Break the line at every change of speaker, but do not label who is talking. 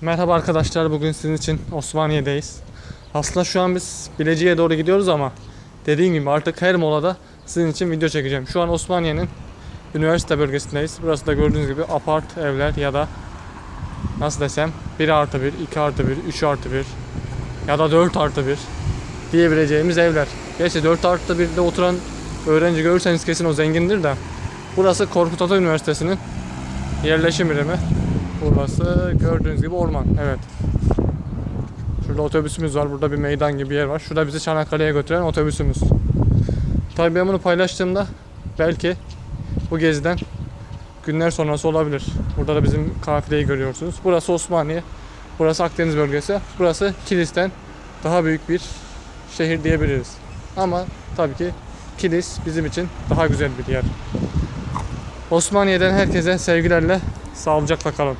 Merhaba arkadaşlar bugün sizin için Osmaniye'deyiz. Aslında şu an biz Bilecik'e doğru gidiyoruz ama dediğim gibi artık her molada sizin için video çekeceğim. Şu an Osmaniye'nin üniversite bölgesindeyiz. Burası da gördüğünüz gibi apart evler ya da nasıl desem 1 artı 1, 2 artı 1, 3 artı 1 ya da 4 artı 1 diyebileceğimiz evler. Gerçi 4 artı 1'de oturan öğrenci görürseniz kesin o zengindir de. Burası Korkut Ata Üniversitesi'nin yerleşim birimi. Burası gördüğünüz gibi orman. Evet. Şurada otobüsümüz var. Burada bir meydan gibi bir yer var. Şurada bizi Çanakkale'ye götüren otobüsümüz. Tabii ben bunu paylaştığımda belki bu geziden günler sonrası olabilir. Burada da bizim kafileyi görüyorsunuz. Burası Osmaniye. Burası Akdeniz bölgesi. Burası Kilis'ten daha büyük bir şehir diyebiliriz. Ama tabii ki Kilis bizim için daha güzel bir yer. Osmaniye'den herkese sevgilerle sağlıcakla kalın.